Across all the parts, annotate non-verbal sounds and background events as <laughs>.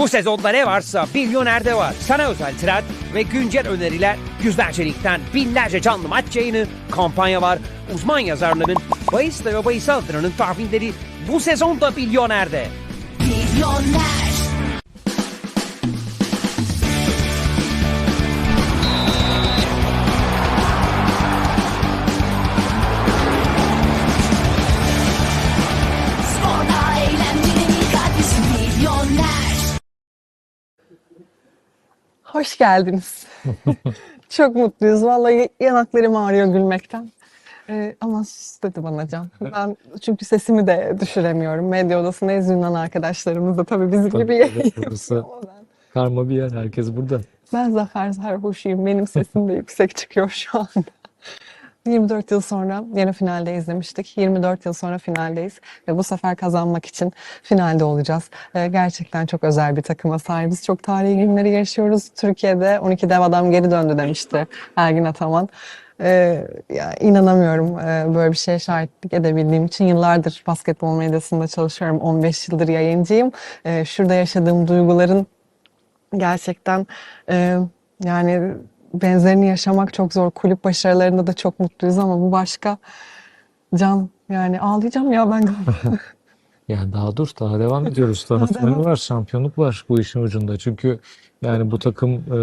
Bu sezonda ne varsa Milyoner'de var. Sana özel trend ve güncel öneriler, yüzlerce ligden binlerce canlı maç yayını, kampanya var. Uzman yazarların, bahis ve bahis altırının tahminleri bu sezonda Milyoner'de. Milyoner. Hoş geldiniz. <laughs> Çok mutluyuz. Vallahi yanaklarım ağrıyor gülmekten. Ee, ama sus dedi bana Can. Ben çünkü sesimi de düşüremiyorum. Medya odasında Yunan arkadaşlarımız da tabii bizim Tabii, gibi evet, yayın burası- yapıyor. ama Ben, Karma bir yer. Herkes burada. ben Zafer Sarhoş'uyum. Benim sesim de yüksek çıkıyor şu anda. 24 yıl sonra yarı finalde izlemiştik. 24 yıl sonra finaldeyiz ve bu sefer kazanmak için finalde olacağız. Ee, gerçekten çok özel bir takıma sahibiz. Çok tarihi günleri yaşıyoruz. Türkiye'de 12 dev adam geri döndü demişti Ergin Ataman. Ee, ya inanamıyorum e, böyle bir şeye şahitlik edebildiğim için. Yıllardır basketbol medyasında çalışıyorum. 15 yıldır yayıncıyım. Ee, şurada yaşadığım duyguların gerçekten e, yani benzerini yaşamak çok zor. Kulüp başarılarında da çok mutluyuz ama bu başka. Can yani ağlayacağım ya ben. <laughs> Yani daha dur, daha devam ediyoruz. Final var, şampiyonluk var bu işin ucunda. Çünkü yani bu takım e,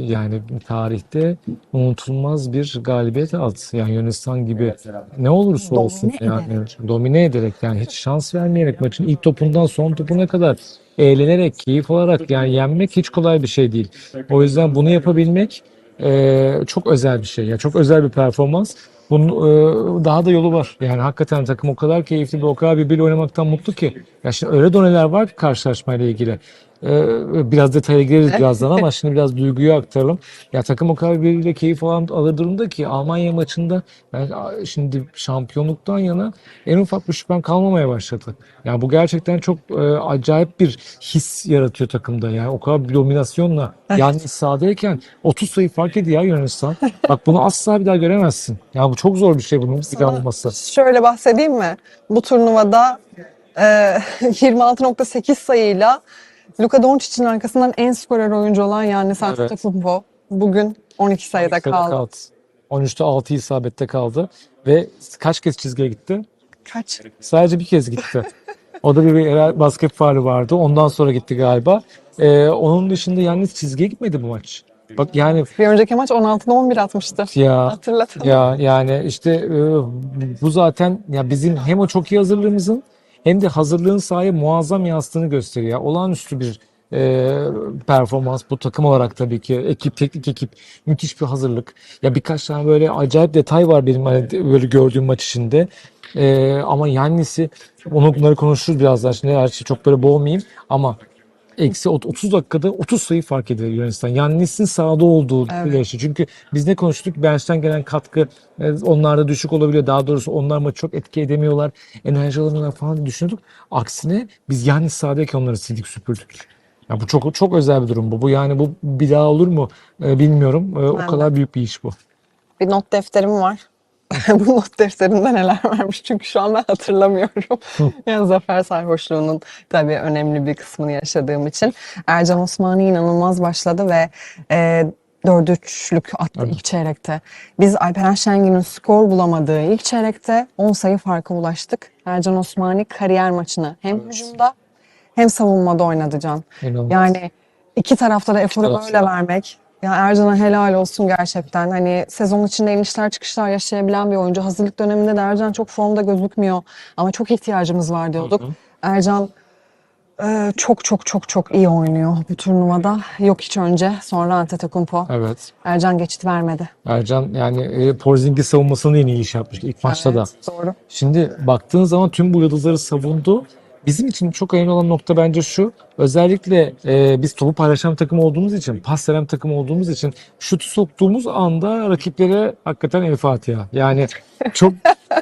yani tarihte unutulmaz bir galibiyet aldı. Yani Yunanistan gibi ne olursa olsun Domine yani domine ederek yani hiç şans vermeyerek maçın ilk topundan son topuna kadar eğlenerek, keyif alarak yani yenmek hiç kolay bir şey değil. O yüzden bunu yapabilmek e, çok özel bir şey. Yani çok özel bir performans. Bunun e, daha da yolu var. Yani hakikaten takım o kadar keyifli ve o kadar birbiriyle oynamaktan mutlu ki. Ya şimdi öyle doneler var ki karşılaşmayla ilgili. E, biraz detaya gireriz <laughs> birazdan ama şimdi biraz duyguyu aktaralım. Ya takım o kadar birbiriyle keyif alan alır durumda ki Almanya maçında ben şimdi şampiyonluktan yana en ufak bir şüphem kalmamaya başladı. Yani bu gerçekten çok e, acayip bir his yaratıyor takımda. Yani o kadar bir dominasyonla yani sahadayken 30 sayı fark ediyor ya Yunanistan. Bak bunu asla bir daha göremezsin. Ya bu çok zor bir şey bunun bir daha olması. Şöyle bahsedeyim mi? Bu turnuvada e, <laughs> 26.8 sayıyla Luka Doncic'in arkasından en skorer oyuncu olan Yannis Antetokounmpo bugün 12 sayıda Sayıda kaldı. 13'te 6 isabette kaldı ve kaç kez çizgiye gitti? Kaç? Sadece bir kez gitti. O da bir, bir basket faali vardı. Ondan sonra gitti galiba. Ee, onun dışında yalnız çizgiye gitmedi bu maç. Bak yani Bir önceki maç 16'da 11 atmıştı. ya Hatırlatalım. ya yani işte e, bu zaten ya bizim hem o çok iyi hazırlığımızın hem de hazırlığın sahaya muazzam yansıdığını gösteriyor. Olağanüstü bir e, performans bu takım olarak tabii ki ekip teknik ekip müthiş bir hazırlık. Ya birkaç tane böyle acayip detay var benim hani böyle gördüğüm maç içinde. E, ama Yannis'i onu bunları konuşuruz birazdan. Şimdi her şey çok böyle boğmayayım ama eksi ot- 30 dakikada 30 sayı fark ediyor Yunanistan. Yannis'in sahada olduğu Evet. evet. Çünkü biz ne konuştuk? Bench'ten gelen katkı e, onlarda düşük olabiliyor. Daha doğrusu onlar maçı çok etki edemiyorlar. Enerji alamıyorlar falan diye düşünüyorduk. Aksine biz Yannis sahadayken onları sildik süpürdük. Ya bu çok çok özel bir durum bu. Bu yani bu bir daha olur mu e, bilmiyorum. E, o de. kadar büyük bir iş bu. Bir not defterim var. <laughs> Bu not defterinde neler varmış çünkü şu an ben hatırlamıyorum. yani Zafer Sarhoşluğu'nun tabii önemli bir kısmını yaşadığım için. Ercan Osmani inanılmaz başladı ve e, dördü üçlük attı ilk çeyrekte. Biz Alperen Şengün'ün skor bulamadığı ilk çeyrekte 10 sayı farka ulaştık. Ercan Osmani kariyer maçını hem hücumda hem savunmada oynadı Can. İnanılmaz. Yani iki tarafta da eforu böyle vermek. Ya Ercan'a helal olsun gerçekten. Hani sezon içinde inişler çıkışlar yaşayabilen bir oyuncu. Hazırlık döneminde de Ercan çok formda gözükmüyor. Ama çok ihtiyacımız var diyorduk. Ercan e, çok çok çok çok iyi oynuyor bu turnuvada. Yok hiç önce sonra Antetokounmpo. Evet. Ercan geçit vermedi. Ercan yani e, Porzingis savunmasını en iyi iş yapmıştı ilk maçta da. Evet, Doğru. Şimdi baktığın zaman tüm bu yıldızları savundu. Bizim için çok önemli olan nokta bence şu. Özellikle e, biz topu paylaşan takım olduğumuz için, pas veren takım olduğumuz için şutu soktuğumuz anda rakiplere hakikaten el Fatiha. Yani çok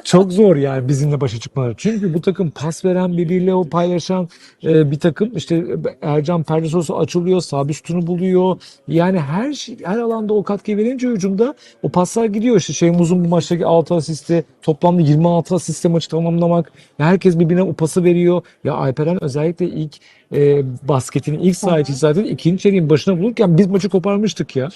çok zor yani bizimle başa çıkmaları. Çünkü bu takım pas veren birbiriyle o paylaşan e, bir takım. İşte Ercan perde sosu açılıyor, sabit şutunu buluyor. Yani her şey, her alanda o katkıyı verince hücumda o paslar gidiyor. İşte Şeyh Uzun bu maçtaki 6 asisti, toplamda 26 asiste maçı tamamlamak. Herkes birbirine o pası veriyor. Ya Alperen özellikle ilk e, basketinin ilk saha içi zaten ikinci çeyreğin başına bulurken biz maçı koparmıştık ya.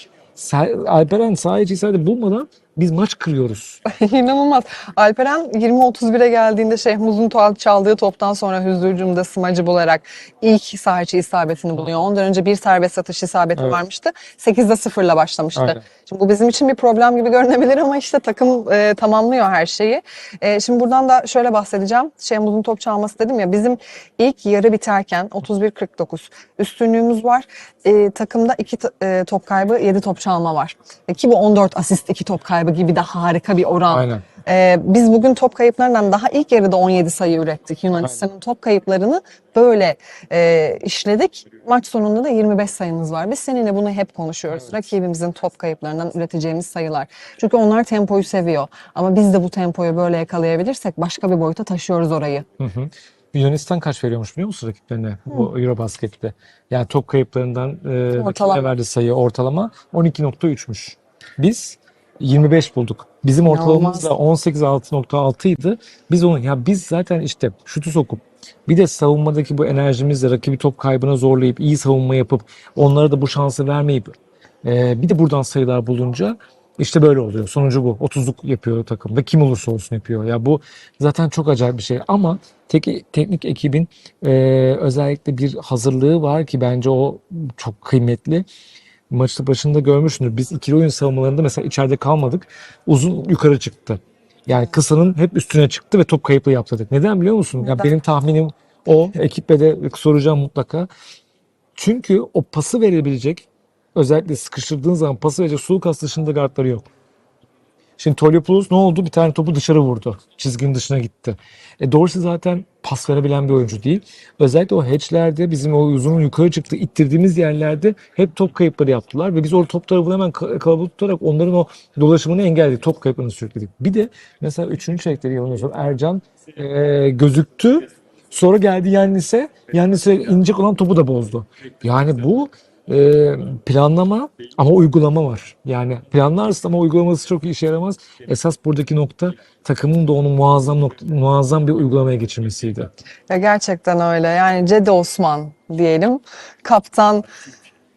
Alperen saha içi zaten bulmadan biz maç kırıyoruz. <laughs> İnanılmaz. Alperen 20-31'e geldiğinde Şeyh Muz'un çaldığı toptan sonra hüzlü hücumda smacı bularak ilk saha içi isabetini buluyor. Ondan önce bir serbest atış isabeti Evet. varmıştı. 8'de 0'la başlamıştı. Aynen. Şimdi bu bizim için bir problem gibi görünebilir ama işte takım e, tamamlıyor her şeyi. E, şimdi buradan da şöyle bahsedeceğim. Şeyh Muz'un top çalması dedim ya bizim ilk yarı biterken 31-49 üstünlüğümüz var. E, takımda 2 top kaybı 7 top çalma var. E, ki bu 14 asist 2 top kaybı gibi de harika bir oran. Aynen. Ee, biz bugün top kayıplarından daha ilk yarıda 17 sayı ürettik. Yunanistan'ın top kayıplarını böyle e, işledik. Maç sonunda da 25 sayımız var. Biz seninle bunu hep konuşuyoruz. Rakibimizin top kayıplarından üreteceğimiz sayılar. Çünkü onlar tempoyu seviyor. Ama biz de bu tempoyu böyle yakalayabilirsek başka bir boyuta taşıyoruz orayı. Hı hı. Yunanistan kaç veriyormuş biliyor musun rakiplerine bu Eurobasket'te? Yani top kayıplarından e, rakiplerine verdiği sayı ortalama 12.3'müş. Biz 25 bulduk. Bizim ortalamamız da 18.6.6 idi. Biz onu ya biz zaten işte şutu sokup bir de savunmadaki bu enerjimizle rakibi top kaybına zorlayıp iyi savunma yapıp onlara da bu şansı vermeyip e, bir de buradan sayılar bulunca işte böyle oluyor. Sonucu bu. 30'luk yapıyor takım ve kim olursa olsun yapıyor. Ya bu zaten çok acayip bir şey. Ama tek, teknik ekibin e, özellikle bir hazırlığı var ki bence o çok kıymetli. Maçta başında görmüşsündür. Biz ikili oyun savunmalarında mesela içeride kalmadık. Uzun yukarı çıktı. Yani kısanın hep üstüne çıktı ve top kayıplı yaptırdık. Neden biliyor musun? Ya benim tahminim o. Ekiple de soracağım mutlaka. Çünkü o pası verebilecek özellikle sıkıştırdığın zaman pası verecek Sulukas dışında gardları yok. Şimdi Toliopoulos ne oldu? Bir tane topu dışarı vurdu. Çizginin dışına gitti. E Dorsey zaten pas verebilen bir oyuncu değil. Özellikle o hedgelerde bizim o uzun yukarı çıktı ittirdiğimiz yerlerde hep top kayıpları yaptılar ve biz o top tarafını hemen ka- kalabalık tutarak onların o dolaşımını engelledik. Top kayıplarını sürükledik. Bir de mesela 3. çeyrekte yanılmıyorsam Ercan e, gözüktü. Sonra geldi Yannis'e. Yannis'e inecek olan topu da bozdu. Yani bu e, planlama ama uygulama var. Yani planlarsın ama uygulaması çok işe yaramaz. Esas buradaki nokta takımın da onu muazzam nokta, muazzam bir uygulamaya geçirmesiydi. Ya gerçekten öyle. Yani Cedi Osman diyelim. Kaptan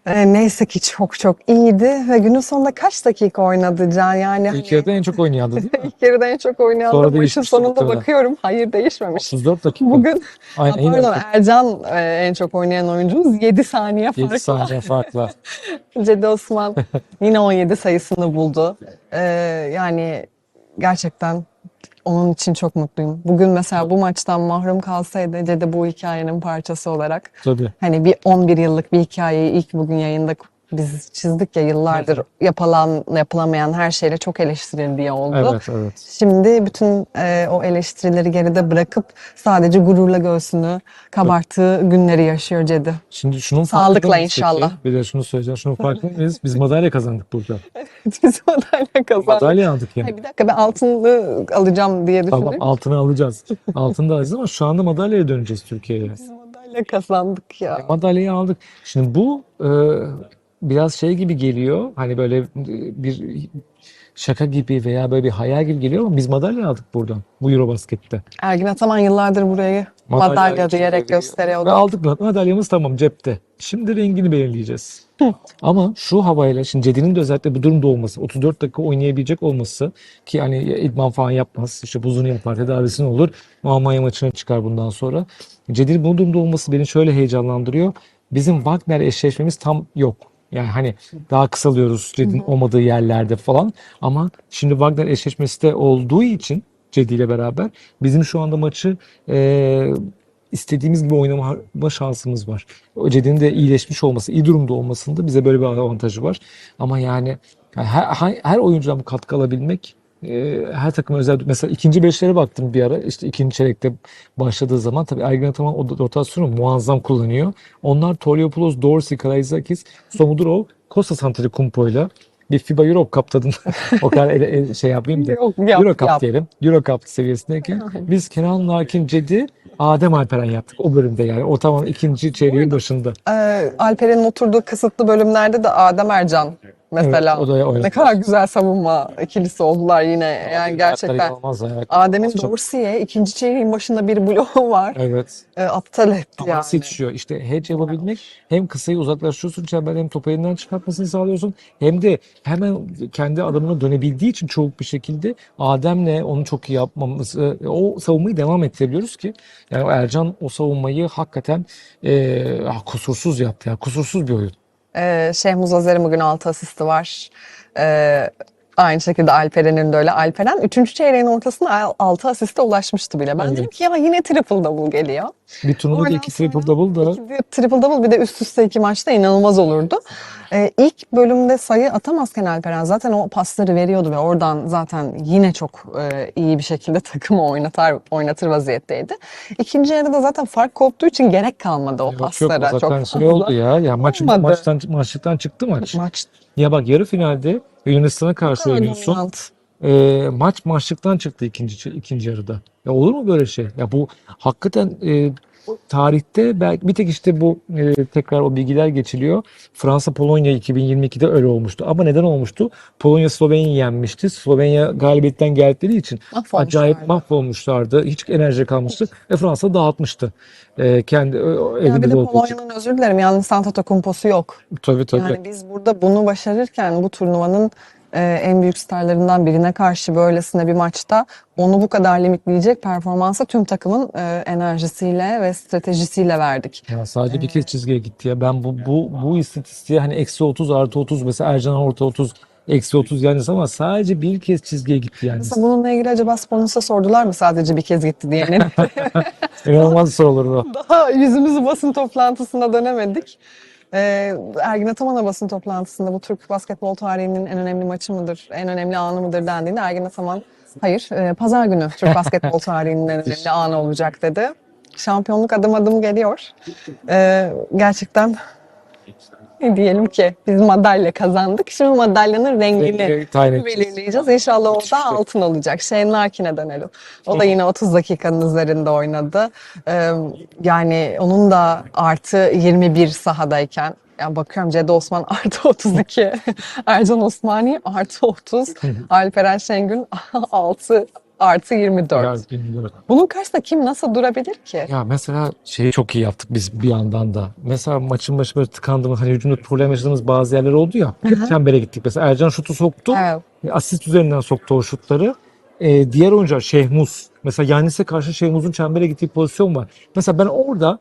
e, neyse ki çok çok iyiydi ve günün sonunda kaç dakika oynadı Can? Yani İlk yarıda en çok oynayandı değil mi? <laughs> ilk yarıda en çok oynayan Sonra maçın sonunda muhtemelen. bakıyorum. Hayır değişmemiş. 34 dakika. Bugün <laughs> Aynen Ha, pardon Ercan e, en çok oynayan oyuncumuz 7 saniye 7 farklı. saniye farkla. <laughs> Cedi Osman yine 17 sayısını buldu. Ee, yani gerçekten onun için çok mutluyum. Bugün mesela bu maçtan mahrum kalsaydı Cedi bu hikayenin parçası olarak Tabii. hani bir 11 yıllık bir hikayeyi ilk bugün yayında biz çizdik ya yıllardır yapılan yapılamayan her şeyle çok eleştirildiği oldu. Evet evet. Şimdi bütün e, o eleştirileri geride bırakıp sadece gururla göğsünü kabarttığı günleri yaşıyor Cedi. Şimdi şunun Sağlıkla mıyız peki? inşallah. Bir de şunu söyleyeceğim. Şunun farkında mıyız? Biz madalya kazandık burada. <laughs> Biz madalya kazandık. Madalya aldık yani. Ay bir dakika ben altını alacağım diye Tamam düşündüm. altını alacağız. Altını da alacağız ama şu anda madalyaya döneceğiz Türkiye'ye. Biz madalya kazandık ya. Madalyayı aldık. Şimdi bu e, biraz şey gibi geliyor. Hani böyle e, bir şaka gibi veya böyle bir hayal gibi geliyor ama biz madalya aldık buradan. Bu Eurobasket'te. Ergin Ataman yıllardır burayı Madalya madalya diyerek gösteriyordu. Ve aldık madalyamız tamam cepte. Şimdi rengini belirleyeceğiz. Ama şu havayla şimdi Cedi'nin de özellikle bu durumda olması, 34 dakika oynayabilecek olması ki hani idman falan yapmaz, işte buzunu yapar, tedavisini olur. Almanya maçına çıkar bundan sonra. Cedi'nin bu durumda olması beni şöyle heyecanlandırıyor. Bizim Wagner eşleşmemiz tam yok. Yani hani daha kısalıyoruz Cedi'nin olmadığı yerlerde falan. Ama şimdi Wagner eşleşmesi de olduğu için Cedi ile beraber bizim şu anda maçı eee istediğimiz gibi oynama şansımız var. Cedi'nin de iyileşmiş olması, iyi durumda olmasında bize böyle bir avantajı var. Ama yani her, her oyuncudan bu katkı alabilmek e, her takım özel. Mesela ikinci beşlere baktım bir ara. İşte ikinci çeyrekte başladığı zaman tabii Ergin Ataman o rotasyonu muazzam kullanıyor. Onlar Toliopoulos, Dorsey, Karayzakis, Somudurov, Kostas Antetokounmpo'yla bir FIBA Europe Cup tadında <laughs> o kadar ele- ele- şey yapayım da yap, Euro Cup yap. diyelim. Euro Cup seviyesindeyken <laughs> biz Kenan Lakin Cedi Adem Alperen yaptık o bölümde yani. O tamam ikinci çeyreğin başında. Ee, Alper'in oturduğu kısıtlı bölümlerde de Adem Ercan mesela. Evet, o da oynadı. ne kadar güzel savunma ikilisi oldular yine. Yani gerçekten. Adem'in Dorsey'e ikinci çeyreğin başında bir bloğu var. Evet. E, aptal etti Ama yani. yetişiyor? İşte hedge yapabilmek hem kısayı uzaklaştırıyorsun çemberden hem topu elinden çıkartmasını sağlıyorsun hem de hemen kendi adamına dönebildiği için çoğuk bir şekilde Adem'le onu çok iyi yapmamız o savunmayı devam ettirebiliyoruz ki yani Ercan o savunmayı hakikaten e, kusursuz yaptı ya kusursuz bir oyun. Ee, Şehmuz Azer'in bugün 6 asisti var. Ee, aynı şekilde Alperen'in de öyle. Alperen 3. çeyreğin ortasında 6 asiste ulaşmıştı bile. Ben Evet. dedim ki ya yine triple double geliyor. Bir turnuvada Oradan iki triple sonra double da İki triple double bir de üst üste iki maçta inanılmaz olurdu. Ee, ilk bölümde sayı atamazken Alperen zaten o pasları veriyordu ve oradan zaten yine çok e, iyi bir şekilde <laughs> takımı oynatar oynatır vaziyetteydi. İkinci yarıda zaten fark koptuğu için gerek kalmadı o Yok yok paslara. zaten çok şey oldu ya. Ya maç Olmadı. maçtan maçlıktan çıktı maç. Maç Ya bak yarı finalde Yunanistan'a karşı oynuyorsun. E, maç maçlıktan çıktı ikinci ikinci yarıda. Ya olur mu böyle şey? Ya bu hakikaten e, tarihte belki bir tek işte bu e, tekrar o bilgiler geçiliyor. Fransa Polonya 2022'de öyle olmuştu. Ama neden olmuştu? Polonya Slovenya'yı yenmişti. Slovenya galibiyetten geldikleri için Mahvolmuşlardı. acayip mahvolmuşlardı. Hiç enerji kalmıştı. Ve Fransa dağıtmıştı. E, kendi o- o Ya bir evinde de. Polonya'nın özür dilerim yalnız Antetokounmpo'su yok. Tabii tabii. Yani biz burada bunu başarırken bu turnuvanın e, en büyük starlarından birine karşı böylesine bir maçta onu bu kadar limitleyecek performansa tüm takımın e, enerjisiyle ve stratejisiyle verdik. Ya sadece bir kez çizgiye gitti ya. Ben bu bu bu istatistiğe hani eksi 30 artı 30 mesela Ercan orta 30 eksi 30 yani ama sadece bir kez çizgiye gitti yani. Mesela bununla ilgili acaba sponsor'a sordular mı sadece bir kez gitti diye. <laughs> İnanılmaz soru olurdu. Daha yüzümüzü basın toplantısına dönemedik. Ee, Ergin Ataman'a basın toplantısında bu Türk basketbol tarihinin en önemli maçı mıdır, en önemli anı mıdır dendiğinde Ergin Ataman hayır e, pazar günü Türk <laughs> basketbol tarihinin en önemli anı olacak dedi. Şampiyonluk adım adım geliyor. Ee, gerçekten ne diyelim ki biz madalya kazandık. Şimdi madalyanın rengini Rengi belirleyeceğiz. İnşallah o da altın olacak. Shane Larkin'e dönelim. O da yine 30 dakikanın üzerinde oynadı. Ee, yani onun da artı 21 sahadayken ya bakıyorum Cedi Osman <laughs> artı 32, Ercan Osmani artı 30, Alperen Şengün <laughs> 6 artı 24. Ya. Bunun karşısında kim nasıl durabilir ki? Ya mesela şeyi çok iyi yaptık biz bir yandan da. Mesela maçın başı böyle tıkandığımız hani hücumda problem yaşadığımız bazı yerler oldu ya. Hep çembere gittik. Mesela Ercan şutu soktu. Evet. Asist üzerinden soktu o şutları. Ee, diğer oyuncular Şehmuz. Mesela Yannis'e karşı Şehmuz'un çembere gittiği pozisyon var. Mesela ben orada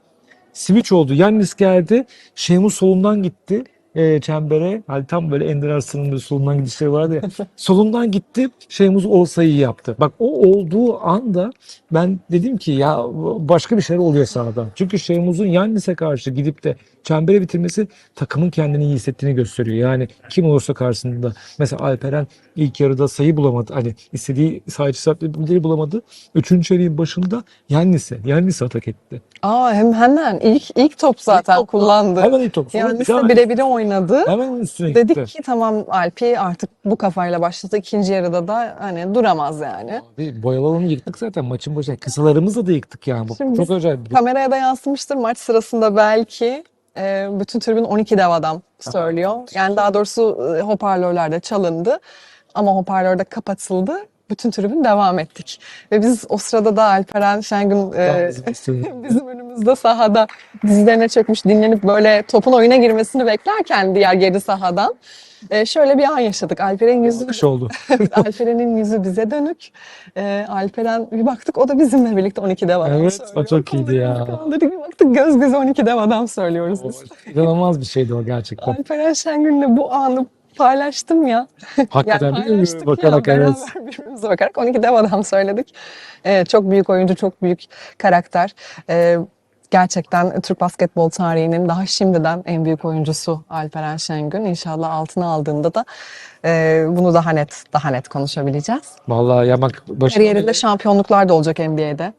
switch oldu. Yannis geldi. Şehmuz solundan gitti e, çembere. Hani tam böyle Ender Arslan'ın böyle solundan gidişleri vardı ya. <laughs> solundan gitti. Şehmuz o sayıyı yaptı. Bak o olduğu anda ben dedim ki ya başka bir şeyler oluyor sahada. Çünkü Şehmuz'un Yannis'e karşı gidip de çembere bitirmesi takımın kendini iyi hissettiğini gösteriyor. Yani kim olursa karşısında. Mesela Alperen ilk yarıda sayı bulamadı. Hani istediği sayıcı saatleri bulamadı. Üçüncü çeyreğin başında Yannis'e, Yannis'e atak etti. Aa hem hemen ilk ilk top zaten top- kullandı. Hemen ilk top. Daha- birebir oynadı. Hemen üstüne gitti. Dedik ki tamam Alpi artık bu kafayla başladı. İkinci yarıda da hani duramaz yani. Abi boyalarını yıktık zaten maçın başında. Kısalarımızı da yıktık yani. Bu Şimdi çok acayip. Kameraya da yansımıştır maç sırasında belki. E, bütün tribün 12 dev adam söylüyor. Yani daha doğrusu e, hoparlörlerde çalındı. Ama hoparlörde kapatıldı. Bütün tribün devam ettik. Ve biz o sırada da Alperen Şengün e, bizim <laughs> önümüzde sahada dizlerine çökmüş dinlenip böyle topun oyuna girmesini beklerken diğer geri sahadan e, şöyle bir an yaşadık. Alperen'in yüzü Kış oldu. <laughs> Alperen'in yüzü bize dönük. Ee, Alperen bir baktık o da bizimle birlikte 12 dev adam Evet, o söylüyor. çok iyiydi ya. Kaldırdık, bir baktık göz göze 12 dev adam söylüyoruz biz. İnanılmaz bir şeydi o gerçekten. Alperen Şengün'le bu anı paylaştım ya. Hakikaten Yani paylaştık bakarak ya, evet. birbirimize bakarak 12 dev adam söyledik. Ee, çok büyük oyuncu, çok büyük karakter. Ee, gerçekten Türk basketbol tarihinin daha şimdiden en büyük oyuncusu Alperen Şengün. İnşallah altına aldığında da e, bunu daha net daha net konuşabileceğiz. Vallahi ya bak başında Kariyerinde şampiyonluklar da olacak NBA'de.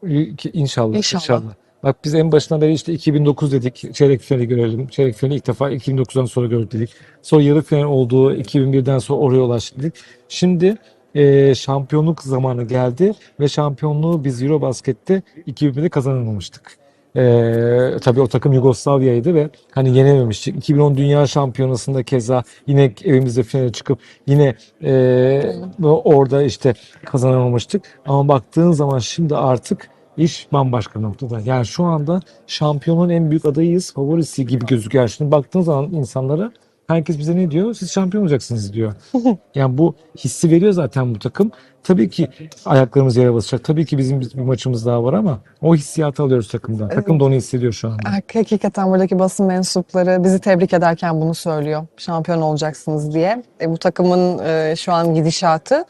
İnşallah, İnşallah. inşallah. Bak biz en başından beri işte 2009 dedik. Çeyrek finali görelim. Çeyrek finali ilk defa 2009'dan sonra gördük dedik. Sonra yarı final olduğu 2001'den sonra oraya ulaştık dedik. Şimdi e, şampiyonluk zamanı geldi ve şampiyonluğu biz Eurobasket'te 2001'de kazanamamıştık. Ee, tabii o takım Yugoslavya'ydı ve hani yenememiştik. 2010 Dünya Şampiyonası'nda keza yine evimizde finale çıkıp yine e, orada işte kazanamamıştık. Ama baktığın zaman şimdi artık iş bambaşka noktada. Yani şu anda şampiyonun en büyük adayıyız, favorisi gibi gözüküyor. Şimdi baktığın zaman insanlara herkes bize ne diyor? Siz şampiyon olacaksınız diyor. <laughs> Yani bu hissi veriyor zaten bu takım. Tabii ki ayaklarımız yere basacak. Tabii ki bizim bir maçımız daha var ama o hissiyatı alıyoruz takımdan. Takım da onu hissediyor şu anda. Hakikaten buradaki basın mensupları bizi tebrik ederken bunu söylüyor. Şampiyon olacaksınız diye. E, bu takımın e, şu an gidişatı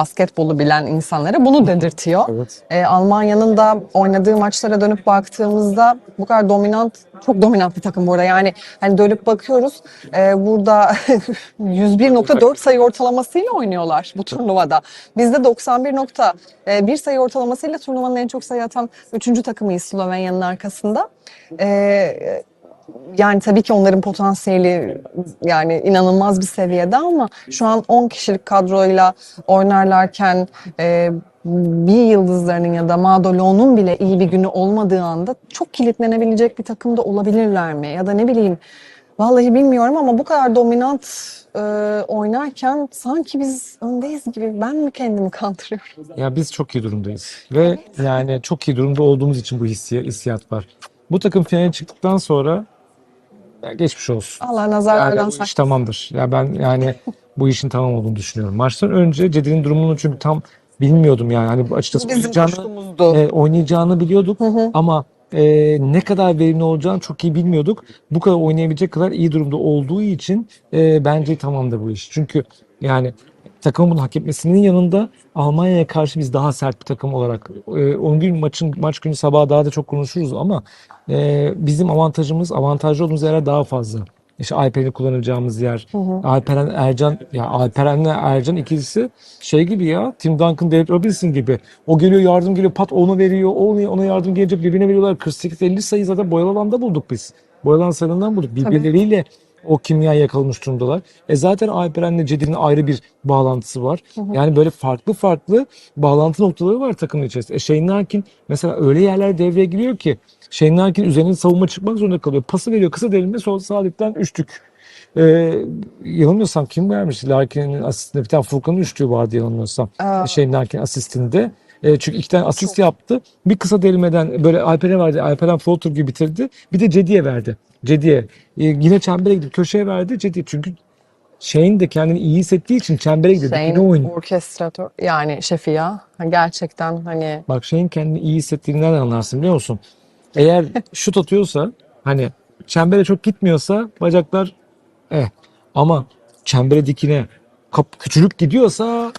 basketbolu bilen insanlara bunu dedirtiyor. Evet. E, Almanya'nın da oynadığı maçlara dönüp baktığımızda bu kadar dominant, çok dominant bir takım burada. Yani hani dönüp bakıyoruz e, burada <laughs> 101.4 sayı ortalamasıyla oynuyorlar bu turnuvada. Biz de 91.1 sayı ortalamasıyla turnuvanın en çok sayı atan 3. takımıyız Slovenya'nın arkasında. E, yani tabii ki onların potansiyeli yani inanılmaz bir seviyede ama şu an 10 kişilik kadroyla oynarlarken e, bir yıldızlarının ya da Madolo'nun bile iyi bir günü olmadığı anda çok kilitlenebilecek bir takımda olabilirler mi? Ya da ne bileyim vallahi bilmiyorum ama bu kadar dominant e, oynarken sanki biz öndeyiz gibi ben mi kendimi kandırıyorum? Ya biz çok iyi durumdayız. Ve yani çok iyi durumda olduğumuz için bu hissi, hissiyat var. Bu takım finale çıktıktan sonra ya geçmiş olsun. Allah Yani nazarlardan iş saklasın. tamamdır. Ya ben yani bu işin tamam olduğunu düşünüyorum. Maçtan önce Cedi'nin durumunu çünkü tam bilmiyordum yani. Hani açıkçası Bizim oynayacağını, e, oynayacağını biliyorduk ama e, ne kadar verimli olacağını çok iyi bilmiyorduk. Bu kadar oynayabilecek kadar iyi durumda olduğu için e, bence tamamdır bu iş. Çünkü yani takımın bunu hak etmesinin yanında Almanya'ya karşı biz daha sert bir takım olarak e, 10 gün maçın maç günü sabah daha da çok konuşuruz ama e, bizim avantajımız avantajlı olduğumuz yerler daha fazla. İşte Alperen'i kullanacağımız yer. Alperen Ercan ya Alperen'le Ercan ikilisi şey gibi ya Tim Duncan, David Robinson gibi. O geliyor yardım geliyor pat onu veriyor. O ona- ona yardım gelince birbirine veriyorlar. 48-50 sayı zaten boyalı alanda bulduk biz. Boyalı alan sayılarından bulduk. Birbirleriyle o kimya yakalamış durumdalar. E zaten Alperen'le Cedi'nin ayrı bir bağlantısı var. Yani böyle farklı farklı bağlantı noktaları var takımın içerisinde. E Shane Larkin mesela öyle yerler devreye giriyor ki Shane Larkin üzerine savunma çıkmak zorunda kalıyor. Pası veriyor kısa delinme sol sağ dipten üçlük. Ee, yanılmıyorsam kim vermiş? Larkin'in asistinde bir tane Furkan'ın üçlüğü vardı yanılmıyorsam. Aa. Shane Larkin asistinde. E, çünkü iki tane asist yaptı. Bir kısa delimeden böyle Alper'e verdi. Alperen floater gibi bitirdi. Bir de Cedi'ye verdi. Cedi'ye. E, yine çembere gidip köşeye verdi. Cedi çünkü Shane de kendini iyi hissettiği için çembere gidiyor. Şeyin Dikine oynuyor. orkestratör yani şefi ya gerçekten hani Bak şeyin kendini iyi hissettiğini nereden anlarsın biliyor musun? Eğer şut atıyorsa hani çembere çok gitmiyorsa bacaklar eh. Ama çembere dikine kap, küçülüp gidiyorsa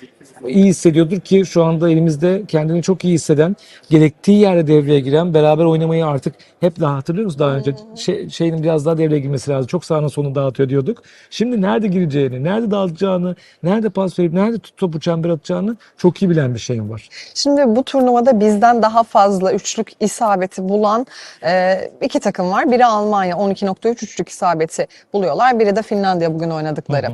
iyi hissediyordur ki şu anda elimizde kendini çok iyi hisseden, gerektiği yerde devreye giren, beraber oynamayı artık hep daha hatırlıyor musun daha önce şey, şeyin biraz daha devreye girmesi lazım. Çok sağına solunu dağıtıyor diyorduk. Şimdi nerede gireceğini, nerede dağıtacağını, nerede pas verip nerede topu çembere atacağını çok iyi bilen bir şeyim var. Şimdi bu turnuvada bizden daha fazla üçlük isabeti bulan e, iki takım var. Biri Almanya 12.3 üçlük isabeti buluyorlar. Biri de Finlandiya bugün oynadıkları.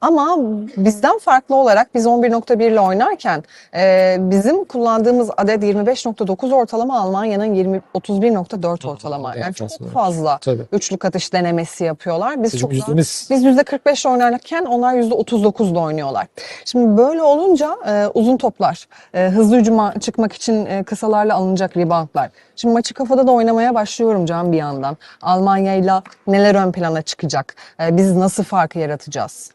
Ama bizden farklı olarak biz 11.1 ile oynarken e, bizim kullandığımız adet 25.9 ortalama Almanya'nın 20 31.4 ortalama. Yani çok fazla. fazla Tabii. üçlük atış denemesi yapıyorlar. Biz Bizim çok yüzdemiz- biz %45 oynarken onlar %39'da oynuyorlar. Şimdi böyle olunca e, uzun toplar, e, hızlı hücuma çıkmak için e, kısalarla alınacak reboundlar. Şimdi maçı kafada da oynamaya başlıyorum Can bir yandan. Almanya'yla neler ön plana çıkacak? E, biz nasıl farkı yaratacağız?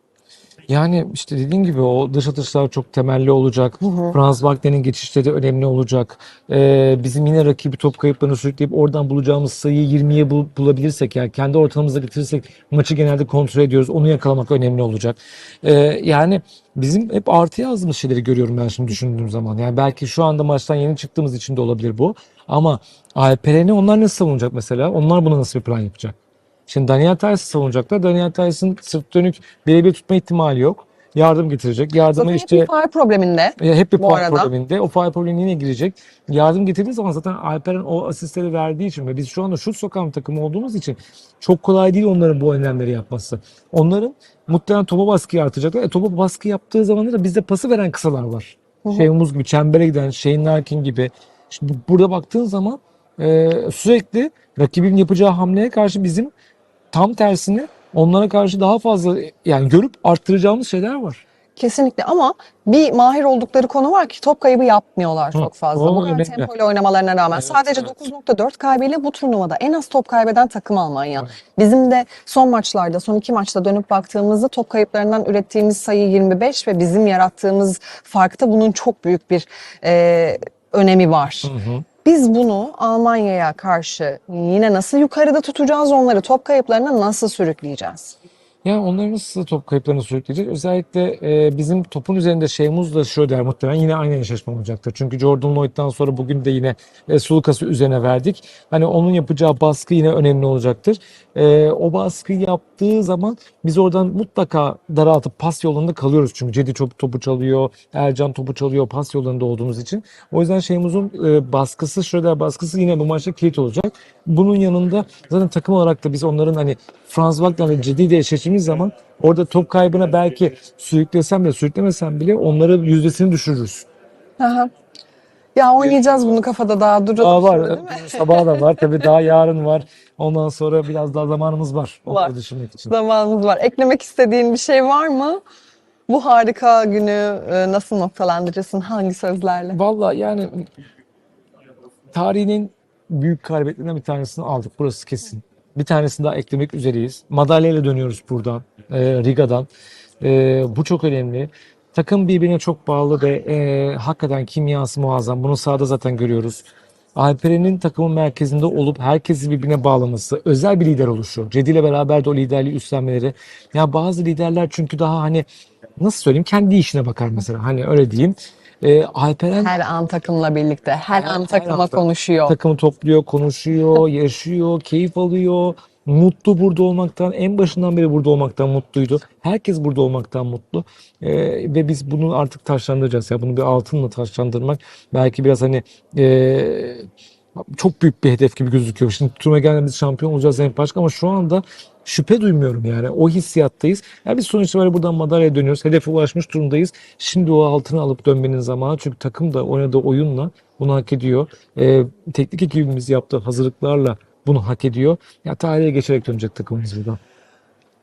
Yani işte dediğin gibi o dış atışlar çok temelli olacak. Franz Wagner'in geçişleri önemli olacak. Ee, bizim yine rakibi top kayıplarını sürükleyip oradan bulacağımız sayıyı 20'ye bul- bulabilirsek yani kendi ortamımıza getirirsek maçı genelde kontrol ediyoruz. Onu yakalamak önemli olacak. Ee, yani bizim hep artı yazdığımız şeyleri görüyorum ben şimdi düşündüğüm zaman. Yani belki şu anda maçtan yeni çıktığımız için de olabilir bu. Ama Alperen'i onlar nasıl savunacak mesela? Onlar buna nasıl bir plan yapacak? Şimdi Daniel Tyson savunacaklar. Daniel Tyson sırt dönük birebir tutma ihtimali yok. Yardım getirecek. Yardımı Zaten işte hep bir faul probleminde. ya hep bir arada. probleminde. O faul problemi yine girecek. Yardım getirdiği zaman zaten Alperen o asistleri verdiği için ve biz şu anda şut sokan bir takım olduğumuz için çok kolay değil onların bu önlemleri yapması. Onların muhtemelen topa baskı artacaklar. E, topa baskı yaptığı zaman da bizde pası veren kısalar var. Şey Umuz gibi, çembere giden, Shane Larkin gibi. Şimdi burada baktığın zaman e, sürekli rakibin yapacağı hamleye karşı bizim tam tersini onlara karşı daha fazla yani görüp arttıracağımız şeyler var. Kesinlikle ama bir mahir oldukları konu var ki top kaybı yapmıyorlar çok fazla. o Bu kadar önemli. tempoyla oynamalarına rağmen sadece 9.4 kaybıyla bu turnuvada en az top kaybeden takım Almanya. Bizim de son maçlarda, son iki maçta dönüp baktığımızda top kayıplarından ürettiğimiz sayı 25 ve bizim yarattığımız farkta bunun çok büyük bir e, önemi var. Biz bunu Almanya'ya karşı yine nasıl yukarıda tutacağız onları top kayıplarına nasıl sürükleyeceğiz? Yani onları nasıl top kayıplarını sürükleyecek? Özellikle e, bizim topun üzerinde şeyimiz da Schroeder muhtemelen yine aynı eşleşme olacaktır. Çünkü Jordan Lloyd'dan sonra bugün de yine e, Sulukas'ı üzerine verdik. Hani onun yapacağı baskı yine önemli olacaktır. E, o baskıyı yaptığı zaman biz oradan mutlaka daraltıp pas yolunda kalıyoruz. Çünkü Cedi çok topu çalıyor, Ercan topu çalıyor pas yollarında olduğumuz için. O yüzden şeyimizin e, baskısı, Schroeder baskısı yine bu maçta kilit olacak. Bunun yanında zaten takım olarak da biz onların hani Franz Wagner ve Cedi ile eşleştiğimiz zaman orada top kaybına belki sürüklesem de sürüklemesem bile onların yüzdesini düşürürüz. Aha. Ya oynayacağız bunu kafada daha duralım Daha var. değil mi? <laughs> Sabah da var. Tabii daha yarın var. Ondan sonra biraz daha zamanımız var. Var. Onları düşünmek için. Zamanımız var. Eklemek istediğin bir şey var mı? Bu harika günü e, nasıl noktalandırırsın? Hangi sözlerle? Vallahi yani tarihinin büyük kaybetlerinden bir tanesini aldık. Burası kesin. Bir tanesini daha eklemek üzereyiz. Madalyayla dönüyoruz buradan. e, Riga'dan. E, bu çok önemli. Takım birbirine çok bağlı ve e, hakikaten kimyası muazzam. Bunu sahada zaten görüyoruz. Alperen'in takımın merkezinde olup herkesi birbirine bağlaması, özel bir lider oluşu, Cedi ile beraber de o liderliği üstlenmeleri. Ya bazı liderler çünkü daha hani nasıl söyleyeyim kendi işine bakar mesela. Hani öyle diyeyim. E, Alperen Her an takımla birlikte, her, an takıma hafta. konuşuyor. takımı topluyor, konuşuyor, <laughs> yaşıyor, keyif alıyor. Mutlu burada olmaktan, en başından beri burada olmaktan mutluydu. Herkes burada olmaktan mutlu. Ee, ve biz bunu artık taşlandıracağız. Ya bunu bir altınla taşlandırmak belki biraz hani ee, çok büyük bir hedef gibi gözüküyor. Şimdi turnuva geldiğinde biz şampiyon olacağız en başka ama şu anda şüphe duymuyorum yani. O hissiyattayız. Yani biz sonuç itibariyle buradan madalyaya dönüyoruz. Hedefe ulaşmış durumdayız. Şimdi o altını alıp dönmenin zamanı. Çünkü takım da oynadığı oyunla bunu hak ediyor. Ee, teknik ekibimiz yaptığı hazırlıklarla bunu hak ediyor. Ya tarihe geçerek dönecek takımımız buradan.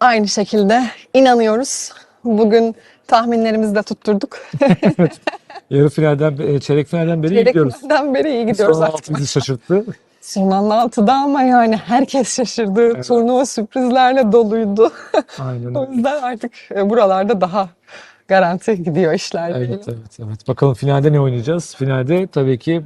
Aynı şekilde inanıyoruz. Bugün tahminlerimizi de tutturduk. <laughs> Yarı finalden, e, çeyrek finalden beri Çeyrek gidiyoruz. finalden beri iyi gidiyoruz Son artık. bizi şaşırttı. Son anda altıda ama yani herkes şaşırdı. Turnuva sürprizlerle doluydu. <laughs> Aynen o öyle. yüzden artık e, buralarda daha garanti gidiyor işler. Evet, evet, evet. Bakalım finalde ne oynayacağız? Finalde tabii ki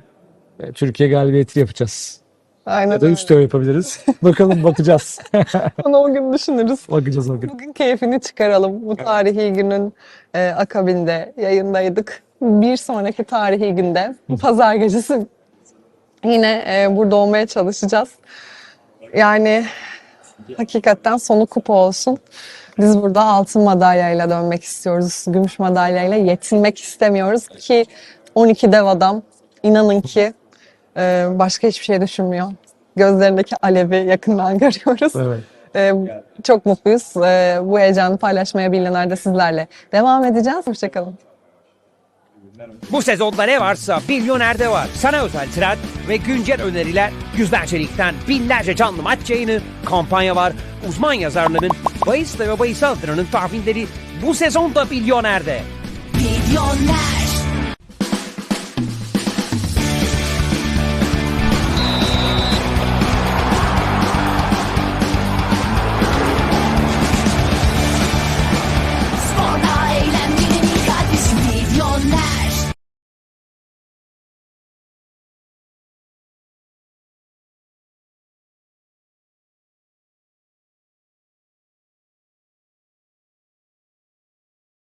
e, Türkiye galibiyeti yapacağız. Aynen Ya da öyle. 3 yapabiliriz. <laughs> Bakalım bakacağız. <laughs> Onu o gün düşünürüz. bakacağız o gün. Bugün keyfini çıkaralım. Bu tarihi günün e, akabinde yayındaydık. Bir sonraki tarihi günde pazar gecesi yine e, burada olmaya çalışacağız. Yani hakikaten sonu kupa olsun. Biz burada altın madalyayla dönmek istiyoruz. Gümüş madalyayla yetinmek istemiyoruz ki 12 dev adam inanın ki e, başka hiçbir şey düşünmüyor. Gözlerindeki alevi yakından <laughs> görüyoruz. Evet. Ee, çok mutluyuz. Ee, bu heyecanı paylaşmaya Milyoner'de sizlerle devam edeceğiz. Hoşçakalın. Bu sezonda ne varsa Milyoner'de var. Sana özel tirat ve güncel öneriler, yüzlercelikten binlerce canlı maç yayını, kampanya var. Uzman yazarların, bahis ve bahis altırının tahminleri bu sezonda Milyoner'de. Milyoner